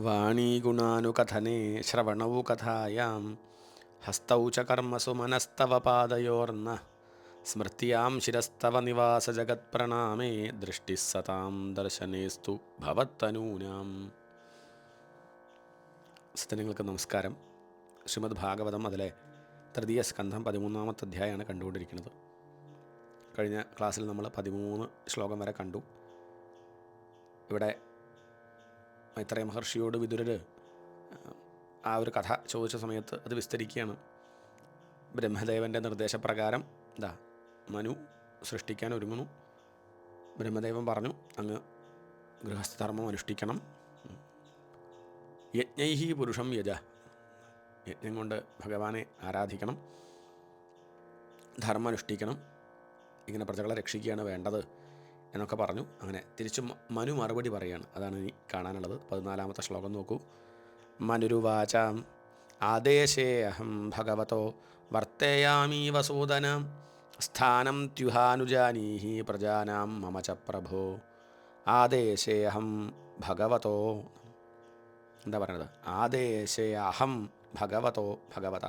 വാണീഗുണാനുകഥനെ ശ്രവണൗ കഥായാം ഹസ്തൗ ച കർമ്മസു മനസ്തവ പാദയോർന്ന സ്മൃത്യാം ശിരസ്തവ നിവാസ ജഗത് പ്രണാമേ സതാം ദർശനേസ്തു ഭവത്തനൂനാം സത്യങ്ങൾക്ക് നമസ്കാരം. ശ്രീമദ് ഭാഗവതം അതിലെ തൃതീയ സ്കന്ധം പതിമൂന്നാമത്തെ അധ്യായമാണ് കണ്ടുകൊണ്ടിരിക്കുന്നത്. കഴിഞ്ഞ ക്ലാസ്സിൽ നമ്മൾ പതിമൂന്ന് ശ്ലോകം വരെ കണ്ടു. ഇവിടെ മൈത്രേയ മഹർഷിയോട് വിതുരർ ആ ഒരു കഥ ചോദിച്ച സമയത്ത് അത് വിസ്തരിക്കുകയാണ്. ബ്രഹ്മദേവന്റെ നിർദ്ദേശപ്രകാരം എന്താ മനു സൃഷ്ടിക്കാൻ ഒരുങ്ങുന്നു. ബ്രഹ്മദേവൻ പറഞ്ഞു അങ്ങ് ഗൃഹസ്ഥധർമ്മം അനുഷ്ഠിക്കണം. യജ്ഞൈഹി പുരുഷം യജ. യജ്ഞം കൊണ്ട് ഭഗവാനെ ആരാധിക്കണം ധർമ്മം അനുഷ്ഠിക്കണം. ഇങ്ങനെ പ്രജകളെ രക്ഷിക്കുകയാണ് വേണ്ടത്. എന്നൊക്കെ പറഞ്ഞു. അങ്ങനെ തിരിച്ചും മനു മറുപടി പറയുകയാണ് അതാണ് ഇനി കാണാനുള്ളത്. പതിനാലാമത്തെ ശ്ലോകം നോക്കൂ. മനുരുവാച ആദേശേ അഹം ഭഗവതോ വർത്തേയാമീ വസൂദനം സ്ഥാനം ത്യുഹാനുജാനീഹി പ്രജാനാം മമ ച പ്രഭോ. ആദേശേ അഹം ഭഗവതോ. എന്താ പറയണത്? ആദേശേ അഹം ഭഗവതോ ഭഗവത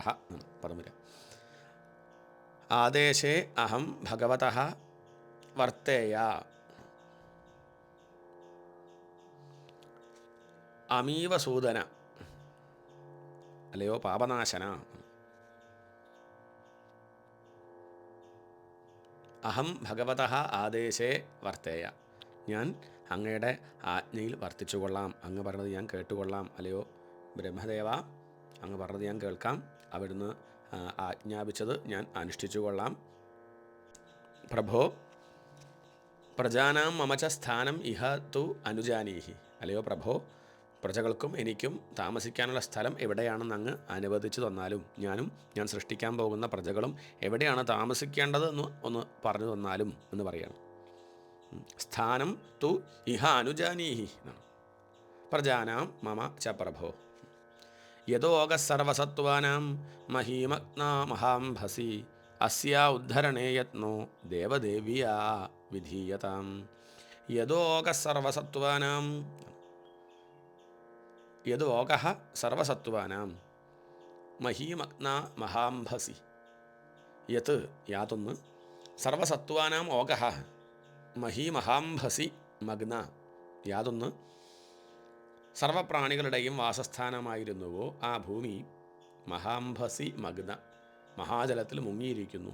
പറഞ്ഞു ആദേശേ അഹം ഭഗവത വർത്തേയ അമീവ സൂദന അല്ലയോ പാപനാശന. അഹം ഭഗവത ആദേശേ വർത്തേയ ഞാൻ അങ്ങയുടെ ആജ്ഞയിൽ വർത്തിച്ചുകൊള്ളാം. അങ്ങ് പറഞ്ഞത് ഞാൻ കേട്ടുകൊള്ളാം. അല്ലയോ ബ്രഹ്മദേവ അങ്ങ് പറഞ്ഞത് ഞാൻ കേൾക്കാം. അവിടുന്ന് ആജ്ഞാപിച്ചത് ഞാൻ അനുഷ്ഠിച്ചു കൊള്ളാം പ്രഭോ പ്രജാനാം മമച്ച സ്ഥാനം ഇഹ തു അനുജാനീഹി. അല്ലയോ പ്രഭോ പ്രജകൾക്കും എനിക്കും താമസിക്കാനുള്ള സ്ഥലം എവിടെയാണെന്ന് അങ്ങ് അനുവദിച്ചു തന്നാലും ഞാനും ഞാൻ സൃഷ്ടിക്കാൻ പോകുന്ന പ്രജകളും എവിടെയാണ് താമസിക്കേണ്ടത് എന്ന് ഒന്ന് പറഞ്ഞു തന്നാലും എന്ന് പറയാണ്. സ്ഥാനം തു ഇഹ അനുജാനീഹി എന്നാണ്. പ്രജാനാം മമ ച പ്രഭോ. യഥോക സർവസത്വാനാം മഹീമഗ്നാ മഹാംഭസി അസ്യാ ഉദ്ധരണേ യത്നോ ദേവദേവിയാ വിധീയതാം. യദോക സർവസത്വാനാം. യദോക സർവസത്വാനാം. മഹീമഗ്ന മഹാംഭസി. യത് യാതൊന്ന്. സർവസത്വാനാം ഓക മഹീമഹാംഭസി മഗ്ന യാതൊന്ന്. സർവപ്രാണികളുടെയും വാസസ്ഥാനമായിരുന്നുവോ ആ ഭൂമി? മഹാംഭസി മഗ്ന മഹാജലത്തിൽ മുങ്ങിയിരിക്കുന്നു.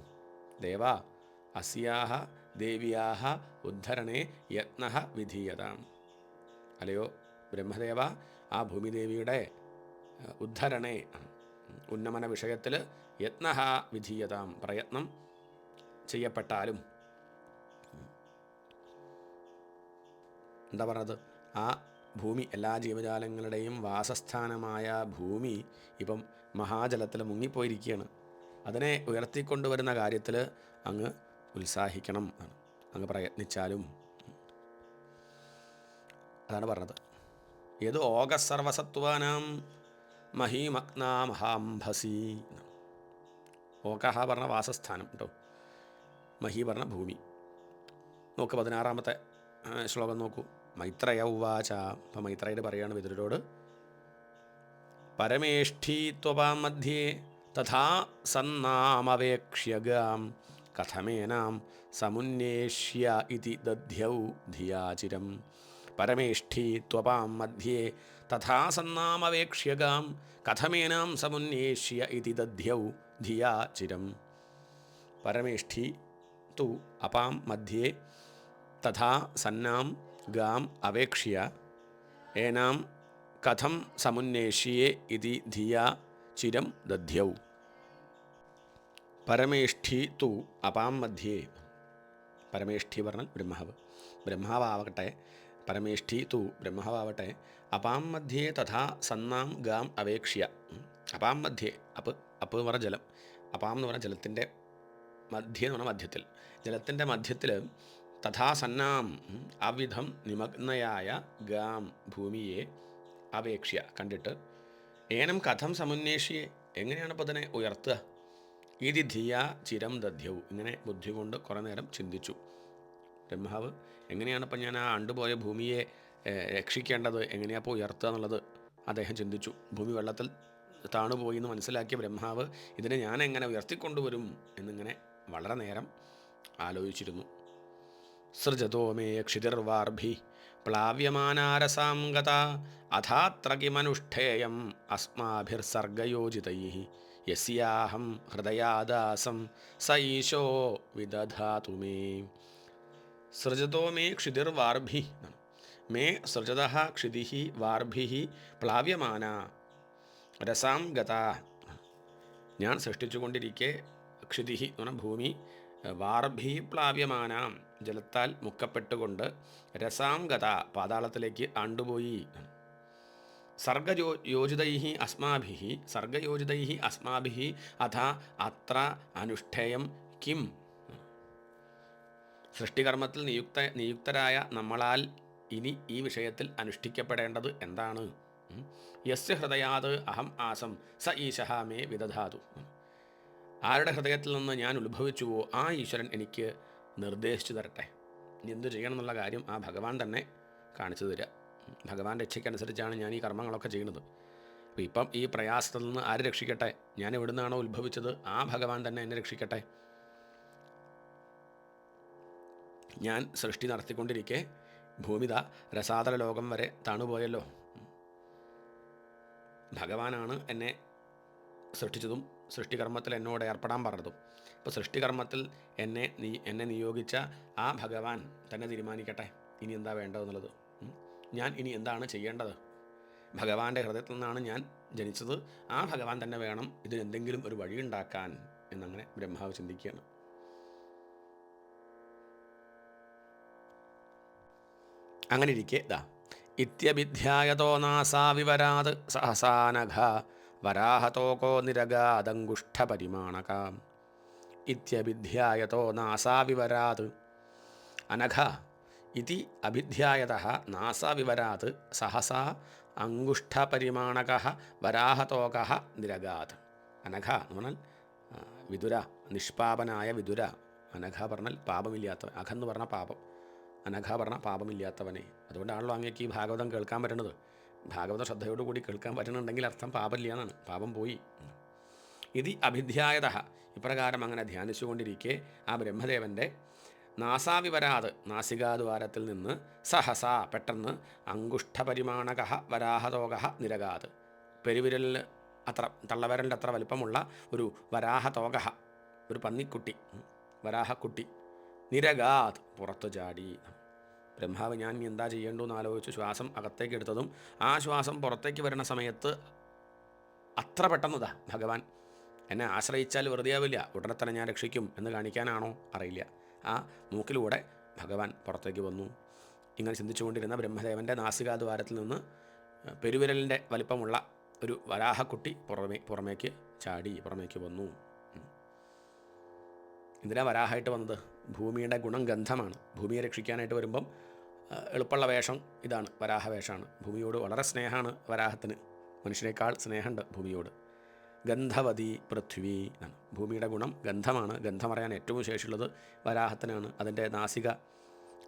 ദേവ അസ്യാഹ ദേവിയാഹ ഉദ്ധരണേ യത്ന വിധീയതാം. അല്ലയോ ബ്രഹ്മദേവ ആ ഭൂമിദേവിയുടെ ഉദ്ധരണേ. ഉന്നമന വിഷയത്തിൽ യത്ന വിധീയതാം പ്രയത്നം ചെയ്യപ്പെട്ടാലും. എന്താ പറഞ്ഞത്? ആ ഭൂമി എല്ലാ ജീവജാലങ്ങളുടെയും വാസസ്ഥാനമായ ഭൂമി ഇപ്പം മഹാജലത്തിൽ മുങ്ങിപ്പോയിരിക്കുകയാണ്. അതിനെ ഉയർത്തിക്കൊണ്ടുവരുന്ന കാര്യത്തിൽ അങ്ങ് ഉത്സാഹിക്കണം എന്നാണ്. അങ്ങ് പ്രയത്നിച്ചാലും അതാണ് പറഞ്ഞത്. ഏത് ഓകസർവസത്വാനാം മഹീമഗ്ന മഹാംഭസി ഓകഹ പറഞ്ഞ വാസസ്ഥാനം കേട്ടോ. മഹി പറഞ്ഞ ഭൂമി. നോക്ക് പതിനാറാമത്തെ ശ്ലോകം നോക്കൂ. മൈത്രയ ഉവാച. അപ്പം മൈത്രയുടെ പറയാണ് വിതുരോട് പരമേഷ്ഠീത്വപാം മധ്യേ तथा सन्नामवेक्ष्यगां कथमेनां समुन्नेष्य इति दध्यौ धिया चिरं परमेष्ठि त्वपां मध्ये तथा सन्नामवेक्ष्यगां कथमेनां समुन्नेष्य इति दध्यौ धियाचिरं परमेष्ठी तु अपां मध्ये तथा सन्नां गाम् अवेक्ष्य। एनां कथं समुन्नेष्ये इति धिया चिरं दध्यौ। പരമേഷ്ഠി തു അപാം മധ്യേ. പരമേഷ്ഠി പറഞ്ഞാൽ ബ്രഹ്മാവ്. ബ്രഹ്മാവാവട്ടെ പരമേഷ്ഠി തു ബ്രഹ്മാവാവട്ടെ അപാം മധ്യേ തഥാ സന്നാം ഗാം അപേക്ഷ്യ. അപാം മധ്യേ അപ്പ് അപ്പ് എന്ന് പറഞ്ഞ ജലം. അപാം എന്ന് പറഞ്ഞ ജലത്തിന്റെ മധ്യ എന്ന് പറഞ്ഞാൽ മധ്യത്തിൽ. ജലത്തിന്റെ മധ്യത്തിൽ തഥാ സന്നാം അവിധം നിമഗ്നയായ ഗാം ഭൂമിയെ അപേക്ഷ്യ. കണ്ടിട്ട് ഏനം കഥം സമുന്വേഷിയെ എങ്ങനെയാണ് ഇപ്പോൾ അതിനെ ഉയർത്തുക? ഇതി ധിയ ചിരം ദധ്യവും ഇങ്ങനെ ബുദ്ധി കൊണ്ട് കുറേ നേരം ചിന്തിച്ചു. ബ്രഹ്മാവ് എങ്ങനെയാണ് ഇപ്പം ഞാൻ ആ അണ്ടുപോയ ഭൂമിയെ രക്ഷിക്കേണ്ടത്? എങ്ങനെയാപ്പോൾ ഉയർത്തുക എന്നുള്ളത്? അദ്ദേഹം ചിന്തിച്ചു. ഭൂമി വെള്ളത്തിൽ താണുപോയി എന്ന് മനസ്സിലാക്കിയ ബ്രഹ്മാവ് ഇതിനെ ഞാൻ എങ്ങനെ ഉയർത്തിക്കൊണ്ടുവരും? എന്നിങ്ങനെ വളരെ നേരം ആലോചിച്ചിരുന്നു. സൃജതോ മേ ക്ഷിതിർവാർഭി പ്ലാവ്യമാനാരസാം ഗത അഥാത്ര അസ്മാഭിർസർഗയോജിതൈ. യസ്യാഹം ഹൃദയാദാസം സ ഈശോ വിദധാതു മേ. സൃജതോ മേ ക്ഷിതിർവാർഭി മേ സൃജത ക്ഷിതി വാർഭി പ്ലാവ്യമാന രസാം ഗത. ഞാൻ സൃഷ്ടിച്ചുകൊണ്ടിരിക്കെ ക്ഷിതി എന്ന് ഭൂമി വാർഭി പ്ലാവ്യമാനാം ജലത്താൽ മുക്കപ്പെട്ടുകൊണ്ട് രസാം ഗത പാതാളത്തിലേക്ക് ആണ്ടുപോയി. സർഗയോ യോജിതൈ അസ്മാഭി സർഗയോജിതൈ അസ്മാഭി അഥ അത്ര അനുഷ്ഠേയം കിം. സൃഷ്ടികർമ്മത്തിൽ നിയുക്ത നിയുക്തരായ നമ്മളാൽ ഇനി ഈ വിഷയത്തിൽ അനുഷ്ഠിക്കപ്പെടേണ്ടത് എന്താണ്? യസ് ഹൃദയാത് അഹം ആസം സ ഈശഹ മേ വിദധാതു. ആരുടെ ഹൃദയത്തിൽ നിന്ന് ഞാൻ ഉത്ഭവിച്ചുവോ ആ ഈശ്വരൻ എനിക്ക് നിർദ്ദേശിച്ചു തരട്ടെ. എന്തു ചെയ്യണം എന്നുള്ള കാര്യം ആ ഭഗവാൻ തന്നെ കാണിച്ചു തരിക. ഭഗവാന്റെ ഇച്ഛയ്ക്കനുസരിച്ചാണ് ഞാൻ ഈ കർമ്മങ്ങളൊക്കെ ചെയ്യുന്നത്. അപ്പോൾ ഇപ്പം ഈ പ്രയാസത്തിൽ നിന്ന് ആര് രക്ഷിക്കട്ടെ? ഞാൻ എവിടെ നിന്നാണോ ഉത്ഭവിച്ചത് ആ ഭഗവാൻ തന്നെ എന്നെ രക്ഷിക്കട്ടെ. ഞാൻ സൃഷ്ടി നടത്തിക്കൊണ്ടിരിക്കെ ഭൂമിത രസാതല ലോകം വരെ തണുപോയല്ലോ. ഭഗവാനാണ് എന്നെ സൃഷ്ടിച്ചതും സൃഷ്ടികർമ്മത്തിൽ എന്നോട് ഏർപ്പെടാൻ പറഞ്ഞതും. അപ്പോൾ സൃഷ്ടികർമ്മത്തിൽ എന്നെ നീ എന്നെ നിയോഗിച്ച ആ ഭഗവാൻ തന്നെ തീരുമാനിക്കട്ടെ. ഇനി എന്താ വേണ്ടതെന്നുള്ളത്. ഞാൻ ഇനി എന്താണ് ചെയ്യേണ്ടത്? ഭഗവാന്റെ ഹൃദയത്തിൽ നിന്നാണ് ഞാൻ ജനിച്ചത്. ആ ഭഗവാൻ തന്നെ വേണം ഇതിനെന്തെങ്കിലും ഒരു വഴിയുണ്ടാക്കാൻ എന്നങ്ങനെ ബ്രഹ്മാവ് ചിന്തിക്കുകയാണ്. അങ്ങനെ ഇരിക്കെ ദാ. ഇത്യഭിധ്യായതോ നാസാ വിവരാത് സഹസാനഘ വരാഹതോകോ നിരഗാദങ്കുഷ്ഠപരിമാണക. ഇത്യഭിധ്യായതോ നാസാ വിവരാത് അനഘ ഇതി അഭിധ്യായത നാസവിവരാത് സഹസാ അങ്കുഷ്ഠപരിമാണക വരാഹതോക നിരഗാത് അനഘ എന്ന് പറഞ്ഞാൽ വിതുര നിഷ്പാപനായ വിതുര. അനഘ പറഞ്ഞാൽ പാപമില്ലാത്ത അഘ എന്ന് പറഞ്ഞ പാപം. അനഘ പറഞ്ഞ പാപമില്ലാത്തവനെ. അതുകൊണ്ടാണല്ലോ അങ്ങേക്ക് ഈ ഭാഗവതം കേൾക്കാൻ പറ്റണത്. ഭാഗവത ശ്രദ്ധയോടുകൂടി കേൾക്കാൻ പറ്റണമെന്നുണ്ടെങ്കിൽ അർത്ഥം പാപമില്ല എന്നാണ്. പാപം പോയി. ഇത് അഭിധ്യായത. ഇപ്രകാരം അങ്ങനെ ധ്യാനിച്ചുകൊണ്ടിരിക്കെ ആ ബ്രഹ്മദേവന്റെ നാസാവിവരാത്. നാസികാദ്വാരത്തിൽ നിന്ന് സഹസ പെട്ടെന്ന് അങ്കുഷ്ഠപരിമാണക വരാഹതോക നിരകാത്. പെരുവിരലിൽ അത്ര തള്ളവിരലിന്റെ അത്ര വലിപ്പമുള്ള ഒരു വരാഹതോക ഒരു പന്നിക്കുട്ടി വരാഹക്കുട്ടി നിരകാത് പുറത്തു ചാടി. ബ്രഹ്മാവ് ഞാൻ എന്താ ചെയ്യേണ്ടതെന്ന് ആലോചിച്ച് ശ്വാസം അകത്തേക്ക് എടുത്തതും ആ ശ്വാസം പുറത്തേക്ക് വരുന്ന സമയത്ത് അത്ര പെട്ടെന്നതാ ഭഗവാൻ. എന്നെ ആശ്രയിച്ചാൽ വെറുതെ ആവില്ല ഉടനെ തന്നെ ഞാൻ രക്ഷിക്കും എന്ന് കാണിക്കാനാണോ? അറിയില്ല. ആ മൂക്കിലൂടെ ഭഗവാൻ പുറത്തേക്ക് വന്നു. ഇങ്ങനെ ചിന്തിച്ചുകൊണ്ടിരുന്ന ബ്രഹ്മദേവന്റെ നാസികാദ്വാരത്തിൽ നിന്ന് പെരുവിരലിന്റെ വലിപ്പമുള്ള ഒരു വരാഹക്കുട്ടി പുറമേ പുറമേക്ക് ചാടി പുറമേക്ക് വന്നു. എന്തിനാ വരാഹായിട്ട് വന്നത്? ഭൂമിയുടെ ഗുണം ഗന്ധമാണ്. ഭൂമിയെ രക്ഷിക്കാനായിട്ട് വരുമ്പം എളുപ്പമുള്ള വേഷം ഇതാണ് വരാഹ വേഷമാണ് ഭൂമിയോട് വളരെ സ്നേഹമാണ് വരാഹത്തിന്. മനുഷ്യനേക്കാൾ സ്നേഹമുണ്ട് ഭൂമിയോട്. ഗന്ധവതി പൃഥ്വി എന്നാണ്. ഭൂമിയുടെ ഗുണം ഗന്ധമാണ്. ഗന്ധമറിയാൻ ഏറ്റവും ശേഷിയുള്ളത് വരാഹത്തിനാണ്. അതിന്റെ നാസിക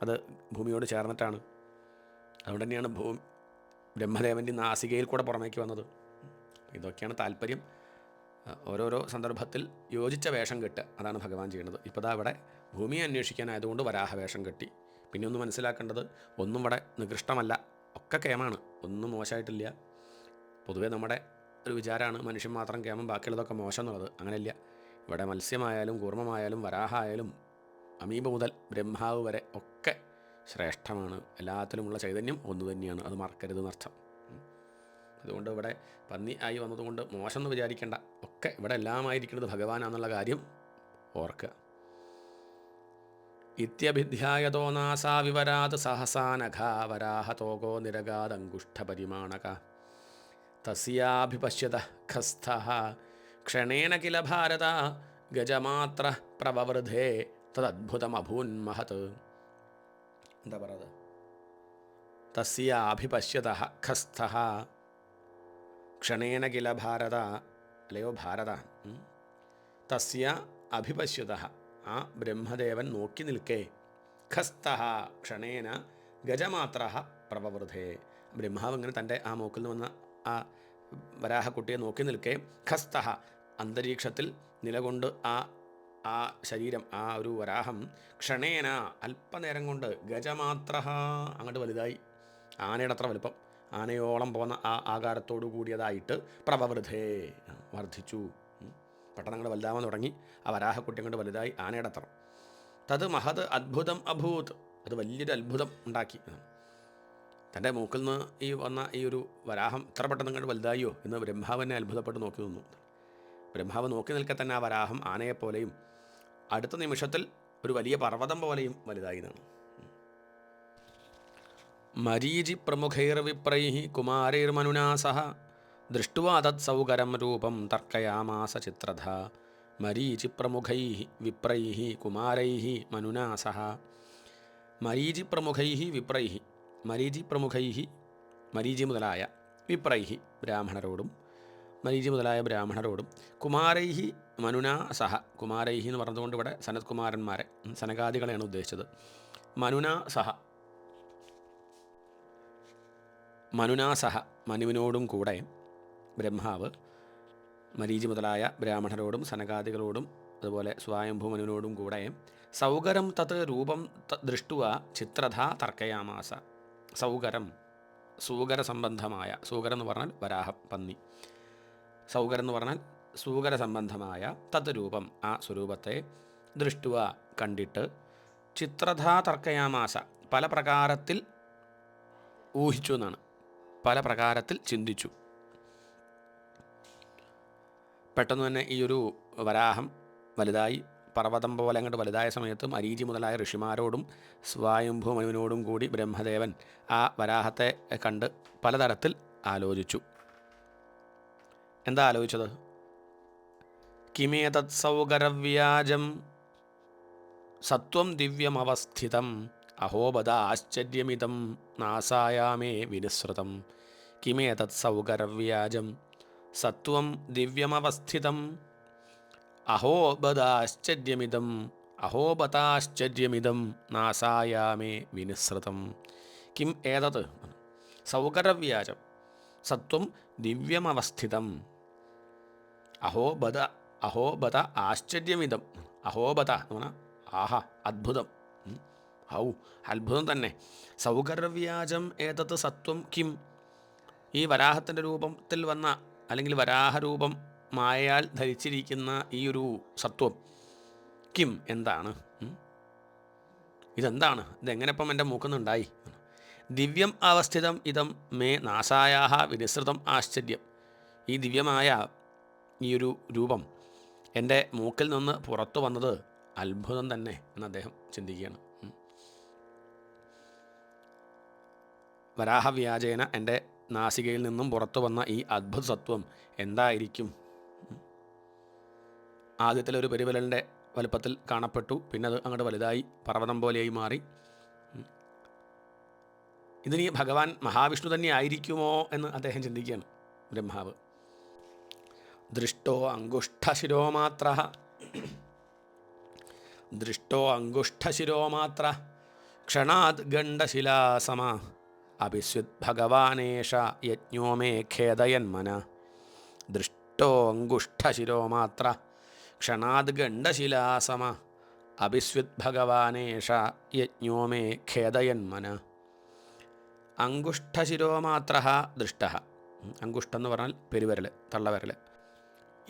അത് ഭൂമിയോട് ചേർന്നിട്ടാണ്. അതുകൊണ്ട് തന്നെയാണ് ഭൂ ബ്രഹ്മദേവന്റെ നാസികയിൽ കൂടെ പുറമേക്ക് വന്നത്. ഇതൊക്കെയാണ് താല്പര്യം. ഓരോരോ സന്ദർഭത്തിൽ യോജിച്ച വേഷം കെട്ടുക അതാണ് ഭഗവാൻ ചെയ്യുന്നത്. ഇപ്പോൾ ദാ ഇവിടെ ഭൂമിയെ അന്വേഷിക്കാനായതുകൊണ്ട് വരാഹ വേഷം കെട്ടി. പിന്നെ ഒന്ന് മനസ്സിലാക്കേണ്ടത് ഒന്നും ഇവിടെ നികൃഷ്ടമല്ല. ഒക്കെ കേമാണ്. ഒന്നും മോശമായിട്ടില്ല. പൊതുവേ നമ്മുടെ ഒരു വിചാരമാണ് മനുഷ്യൻ മാത്രം കേമം ബാക്കിയുള്ളതൊക്കെ മോശം എന്നുള്ളത് അങ്ങനെയല്ല. ഇവിടെ മത്സ്യമായാലും കൂർമ്മമായാലും വരാഹായാലും അമീബ മുതൽ ബ്രഹ്മാവ് വരെ ഒക്കെ ശ്രേഷ്ഠമാണ്. എല്ലാത്തിലുമുള്ള ചൈതന്യം ഒന്നു തന്നെയാണ്. അത് മറക്കരുത് എന്നർത്ഥം. അതുകൊണ്ട് ഇവിടെ പന്നി ആയി വന്നതുകൊണ്ട് മോശം എന്ന് വിചാരിക്കേണ്ട. ഒക്കെ ഇവിടെ എല്ലാമായിരിക്കുന്നത് ഭഗവാനാണെന്നുള്ള കാര്യം ഓർക്കുക. ഇത്യഭിധ്യായതോ നാസാ വിവരാത് സഹസാനഘ വരാഹതോകോ നിരഗാദങ്കുഷ്ഠപരിമാണക തസ്യാഭിപശ്യത ഖസ്ഥ ക്ഷണേന കില ഭാരത ഗജമാത്ര പ്രവവൃധേ തദദ്ഭുതമഭൂന്മഹത് എന്താ പറയുന്നത്? തസ്യാഭിപശ്യത ഖസ്ഥ ക്ഷണേന കില ഭാരത അല്ലയോ ഭാരത. തസ്യ അഭിപശ്യത ആ ബ്രഹ്മദേവൻ നോക്കി നിൽക്കേ। ഖസ്ഥ ക്ഷണേന ഗജമാത്ര പ്രവവൃധേ। ബ്രഹ്മാവ് ഇങ്ങനെ തന്റെ ആ മൂക്കിൽ നിന്ന് വന്ന ആ വരാഹക്കുട്ടിയെ നോക്കി നിൽക്കെ ഖസ്തഹ. അന്തരീക്ഷത്തിൽ നിലകൊണ്ട് ആ ആ ശരീരം ആ ഒരു വരാഹം ക്ഷണേന അല്പനേരം കൊണ്ട് ഗജമാത്ര അങ്ങോട്ട് വലുതായി. ആനയുടെ അത്ര വലുപ്പം. ആനയോളം പോകുന്ന ആ ആകാരത്തോടു കൂടിയതായിട്ട് പ്രവവൃദ്ധേ വർദ്ധിച്ചു. പട്ടണങ്ങൾ വലുതാവാൻ തുടങ്ങി. ആ വരാഹക്കുട്ടി അങ്ങോട്ട് വലുതായി. ആനയുടെ അത്ര. തത് മഹത് അത്ഭുതം അഭൂത്. അത് വലിയൊരു അത്ഭുതം ഉണ്ടാക്കി. തന്റെ മൂക്കിൽ നിന്ന് ഈ വന്ന ഈ ഒരു വരാഹം ഇത്ര പെട്ടെന്ന് അങ്ങോട്ട് വലുതായോ എന്ന് ബ്രഹ്മാവിനെ അത്ഭുതപ്പെട്ട് നോക്കി നിന്നു. ബ്രഹ്മാവ് നോക്കി നിൽക്കെ തന്നെ ആ വരാഹം ആനയെപ്പോലെയും അടുത്ത നിമിഷത്തിൽ ഒരു വലിയ പർവതം പോലെയും വലുതായി നിന്നു. മരീചി പ്രമുഖൈർവിപ്രൈ കുമാരൈർമനുനാ സഹ. ദൃഷ്ടുവാ തത് സൗകരം രൂപം തർക്കയാമാസ ചിത്രധ. മരീചി പ്രമുഖൈ വിപ്രൈ കുമാരൈ മനുനാ സഹ. മരീചി പ്രമുഖൈ വിപ്രൈ മരീചി പ്രമുഖൈഹി മരീചി മുതലായ വിപ്രൈഹി ബ്രാഹ്മണരോടും മരീചി മുതലായ ബ്രാഹ്മണരോടും കുമാരൈഹി മനുനാ സഹ കുമാരൈഹി എന്ന് പറഞ്ഞതുകൊണ്ട് ഇവിടെ സനത്കുമാരന്മാരെ സനകാദികളെയാണ് ഉദ്ദേശിച്ചത്. മനുനാ സഹ മനുനാ സഹ മനുവിനോടും കൂടെ ബ്രഹ്മാവ് മരീചി മുതലായ ബ്രാഹ്മണരോടും സനകാദികളോടും അതുപോലെ സ്വായംഭൂമനുവിനോടും കൂടെ സൗകരം തത് രൂപം ദൃഷ്ടുവ ചിത്രധ തർക്കയാമാസ. സൗകരം സൂകര സംബന്ധമായ സൂകരം എന്ന് പറഞ്ഞാൽ വരാഹം പന്നി. സൗകരം എന്ന് പറഞ്ഞാൽ സൂകര സംബന്ധമായ തത് രൂപം ആ സ്വരൂപത്തെ ദൃഷ്ടുവ കണ്ടിട്ട് ചിത്രധാ തർക്കയാമാസ പല പ്രകാരത്തിൽ ഊഹിച്ചു എന്നാണ്. പല പ്രകാരത്തിൽ ചിന്തിച്ചു. പെട്ടെന്ന് തന്നെ ഈ ഒരു വരാഹം വലുതായി പർവതം പോലെ അങ്ങോട്ട് വലുതായ സമയത്തും മരീചി മുതലായ ഋഷിമാരോടും സ്വായംഭൂ മനുവിനോടും കൂടി ബ്രഹ്മദേവൻ ആ വരാഹത്തെ കണ്ട് പലതരത്തിൽ ആലോചിച്ചു. എന്താ ആലോചിച്ചത്? കിമേതത് സൗകരവ്യാജം സത്വം ദിവ്യമവസ്ഥിതം അഹോബദ ആശ്ചര്യമിതം നാസായാമേ വിനുസൃതം കിമേതത് സൗകരവ്യാജം സത്വം ദിവ്യമവസ്ഥിതം അഹോബദാശ്ചര്യമിതം അഹോബതാശ്ചര്യമിതം നാസായാമേ വിനിസൃതം കിം ഏതത്? സൗകരവ്യാജം സത്വം ദിവ്യമവസ്ഥിതം. അഹോബത അഹോബത ആശ്ചര്യമിതം അഹോബത എന്ന് പറഞ്ഞാൽ ആഹാ അത്ഭുതം. ഹൗ അത്ഭുതം തന്നെ. സൗകരവ്യാജം ഏതത്? സത്വം കിം. ഈ വരാഹത്തിന്റെ രൂപത്തിൽ വന്ന അല്ലെങ്കിൽ വരാഹരൂപം മായയാൽ ധരിച്ചിരിക്കുന്ന ഈ ഒരു സത്വം. കിം എന്താണ്? ഇതെന്താണ്? ഇതെങ്ങനെ ഇപ്പം എന്റെ മൂക്കുന്നുണ്ടായി? ദിവ്യം അവസ്ഥിതം ഇതം മേ നാസായാഹ വിനിസൃതം ആശ്ചര്യം. ഈ ദിവ്യമായ ഈ ഒരു രൂപം എന്റെ മൂക്കിൽ നിന്ന് പുറത്തു വന്നത് അത്ഭുതം തന്നെ എന്ന് അദ്ദേഹം ചിന്തിക്കുകയാണ്. വരാഹവ്യാജേന എന്റെ നാസികയിൽ നിന്നും പുറത്തു വന്ന ഈ അത്ഭുത സത്വം എന്തായിരിക്കും? ഉം. ആദ്യത്തിലൊരു പെരുവിരലിന്റെ വലുപ്പത്തിൽ കാണപ്പെട്ടു. പിന്നെ അത് അങ്ങോട്ട് വലുതായി പർവതം പോലെയായി മാറി. ഇതിനി ഭഗവാൻ മഹാവിഷ്ണു തന്നെ ആയിരിക്കുമോ എന്ന് അദ്ദേഹം ചിന്തിക്കുകയാണ് ബ്രഹ്മാവ്. ദൃഷ്ടോ അങ്കുഷ്ഠശിരോമാത്ര ദൃഷ്ടോ അങ്കുഷ്ഠശിരോമാത്ര ക്ഷണാത് ഗണ്ഡശിലാസമ അഭിസ്വിത് ഭഗവാനേഷ യജ്ഞോമേ ഖേദയന്മന. ദൃഷ്ടോ അങ്കുഷ്ഠശിരോമാത്ര ക്ഷണാത് ഗണ്ഡശിലാസമ അഭിസ്വിത് ഭഗവാനേഷ യജ്ഞോ മേ ഖേദയന്മന. അങ്കുഷ്ഠശിരോമാത്ര ദൃഷ്ട. അങ്കുഷ്ടം എന്ന് പറഞ്ഞാൽ പെരുവിരൽ തള്ളവിരൽ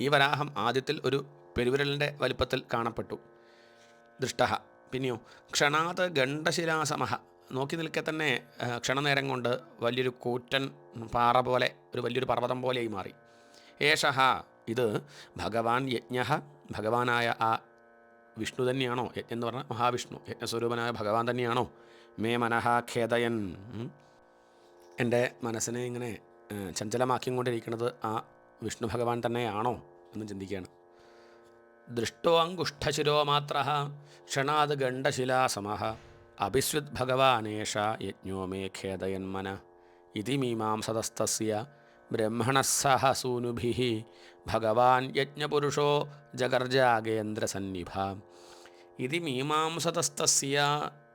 ഈ വരാഹം ആദ്യത്തിൽ ഒരു പെരുവിരലിന്റെ വലിപ്പത്തിൽ കാണപ്പെട്ടു. ദൃഷ്ട. പിന്നെയോ ക്ഷണാത് ഗണ്ഡശിലാസമഹ നോക്കി നിൽക്കെ തന്നെ ക്ഷണനേരം കൊണ്ട് വലിയൊരു കൂറ്റൻ പാറ പോലെ ഒരു വലിയൊരു പർവതം പോലെയായി മാറി. ഏഷഹ ഇത് ഭഗവാൻ യജ്ഞ ഭഗവാനായ ആ വിഷ്ണു തന്നെയാണോ? യജ്ഞം എന്ന് പറഞ്ഞാൽ മഹാവിഷ്ണു. യജ്ഞസ്വരൂപനായ ഭഗവാൻ തന്നെയാണോ? മേ മനഃ ഖേദയൻ. എന്റെ മനസ്സിനെ ഇങ്ങനെ ചഞ്ചലമാക്കിക്കൊണ്ടിരിക്കുന്നത് ആ വിഷ്ണു ഭഗവാൻ തന്നെയാണോ എന്ന് ചിന്തിക്കുകയാണ്. ദൃഷ്ടോ അങ്കുഷ്ഠശിരോ മാത്ര ക്ഷണാത് ഗണ്ഡശിലാസമ അഭിസ്വിത് ഭഗവാനേഷ യജ്ഞോ മേ ഖേദയന്മന ഇതി മീമാംസതസ്തസ്യ ബ്രഹ്മണഃ സഹ സൂനുഭിः ഭഗവാൻ യജ്ഞപുരുഷോ ജഗർജാഗേന്ദ്രസന്നിഭ. ഇതി മീമാംസതസ്തസ്യ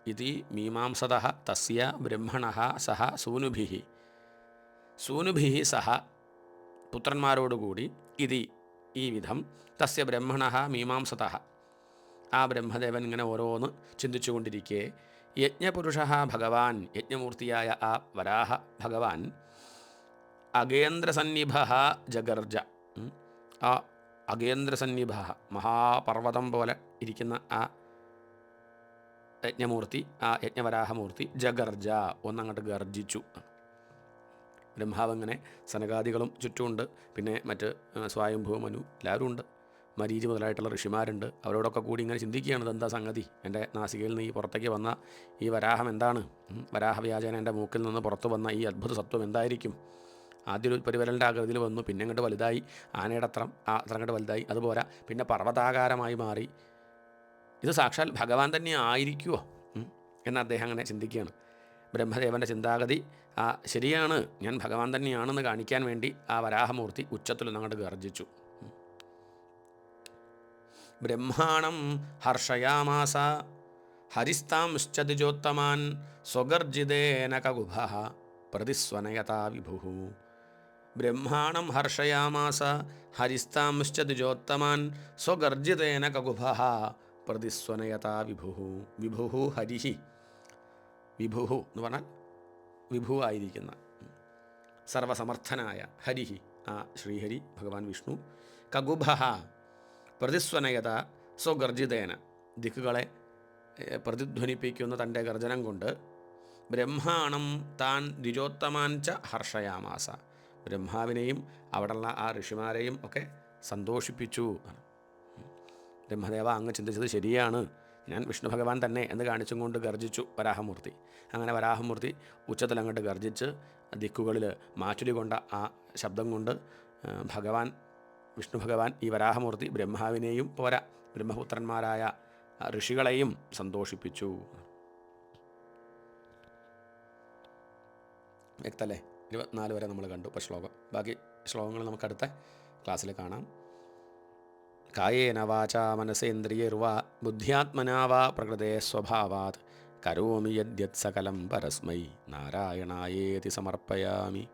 ഇതി മീമാംസതഃ തസ്യ ബ്രഹ്മണ സഹ സൂനുഭി. സൂനുഭി സഹ പുത്രന്മാരോടുകൂടി ഇതി ഈ വിധം തസ്യ ബ്രഹ്മണ മീമാംസത. ആ ബ്രഹ്മദേവൻ ഇങ്ങനെ ഓരോന്ന് ചിന്തിച്ചുകൊണ്ടിരിക്കെ. യജ്ഞപുരുഷ ഭഗവാൻ യജ്ഞമൂർത്തിയായ ആ വരാഹ ഭഗവാൻ അഗേന്ദ്രസന്നിഭ ജഗർജ. ആ അഗേന്ദ്രസന്നിഭ മഹാപർവതം പോലെ ഇരിക്കുന്ന ആ യജ്ഞമൂർത്തി ആ യജ്ഞവരാഹമൂർത്തി ജഗർജ ഒന്നങ്ങോട്ട് ഗർജിച്ചു. ബ്രഹ്മാവ് അങ്ങനെ സനകാദികളും ചുറ്റുമുണ്ട്. പിന്നെ മറ്റ് സ്വായംഭൂ മനു എല്ലാവരും ഉണ്ട്. മരീചി മുതലായിട്ടുള്ള ഋഷിമാരുണ്ട്. അവരോടൊക്കെ കൂടി ഇങ്ങനെ ചിന്തിക്കുകയാണ് ഇതെന്താ സംഗതി? എന്റെ നാസികയിൽ നിന്ന് ഈ പുറത്തേക്ക് വന്ന ഈ വരാഹം എന്താണ്? വരാഹവ്യാജന എന്റെ മൂക്കിൽ നിന്ന് പുറത്തു വന്ന ഈ അത്ഭുത സത്വം എന്തായിരിക്കും? ആദ്യം ഒരു പരിവരലിന്റെ ആകൃതിയിൽ വന്നു പിന്നെ അങ്ങോട്ട് വലുതായി ആനയുടെ അത്രം അത്ര അങ്ങോട്ട് വലുതായി അതുപോലെ പിന്നെ പർവതാകാരമായി മാറി. ഇത് സാക്ഷാൽ ഭഗവാൻ തന്നെ ആയിരിക്കുമോ എന്ന് അദ്ദേഹം അങ്ങനെ ചിന്തിക്കുകയാണ്. ബ്രഹ്മദേവന്റെ ചിന്താഗതി ആ ശരിയാണ് ഞാൻ ഭഗവാൻ തന്നെയാണെന്ന് കാണിക്കാൻ വേണ്ടി ആ വരാഹമൂർത്തി ഉച്ചത്തിൽ അങ്ങോട്ട് ഗർജിച്ചു. ബ്രഹ്മാണം ഹർഷയാമാസ ഹരിസ്താംശ്ചതിജോത്തമാൻ സ്വഗർജിതേന കകുഭ പ്രതിസ്വനയതാ വിഭു ബ്രഹ്മാണം ഹർഷയാമാസ ഹരിസ്താംശ്ചതിജോത്തമാൻ സ്വഗർജിതേന കകുഭ പ്രതിസ്വനയതാ വിഭുഹു വിഭുഹു ഹരിഹി വിഭുഹു എന്ന് പറഞ്ഞാൽ വിഭു ആയിരിക്കുന്ന സർവസമർത്ഥനായ ഹരിഹി ആ ശ്രീഹരി ഭഗവാൻ വിഷ്ണു. കകുഭ പ്രതിസ്വനയത സ്വഗർജിതേന. ദിക്കുകളെ പ്രതിധ്വനിപ്പിക്കുന്ന തന്റെ ഗർജനം കൊണ്ട് ബ്രഹ്മാണം താൻ ദ്വിജോത്തമാൻ ച ഹർഷയാമാസ. ബ്രഹ്മാവിനെയും അവിടെയുള്ള ആ ഋഷിമാരെയും ഒക്കെ സന്തോഷിപ്പിച്ചു. ബ്രഹ്മദേവ അങ്ങ് ചിന്തിച്ചത് ശരിയാണ്. ഞാൻ വിഷ്ണു ഭഗവാൻ തന്നെ എന്ന് കാണിച്ചും കൊണ്ട് ഗർജിച്ചു വരാഹമൂർത്തി. അങ്ങനെ വരാഹമൂർത്തി ഉച്ചത്തിൽ അങ്ങോട്ട് ഗർജിച്ച് ദിക്കുകളിൽ മാറ്റുലി കൊണ്ട ആ ശബ്ദം കൊണ്ട് ഭഗവാൻ വിഷ്ണു ഭഗവാൻ ഈ വരാഹമൂർത്തി ബ്രഹ്മാവിനെയും പോരാ ബ്രഹ്മപുത്രന്മാരായ ഋഷികളെയും സന്തോഷിപ്പിച്ചു. വ്യക്തല്ലേ? ഇരുപത്തിനാല് വരെ നമ്മൾ കണ്ടു ഇപ്പോൾ ശ്ലോകം. ബാക്കി ശ്ലോകങ്ങൾ നമുക്ക് അടുത്ത ക്ലാസ്സിൽ കാണാം. കായേന വാച മനസേന്ദ്രിയർവാ ബുദ്ധ്യാത്മനാ വാ പ്രകൃതേ സ്വഭാവാത്. കരോമി യദ്യത് സകലം പരസ്മൈ. നാരായണായേതി സമർപ്പയാമി.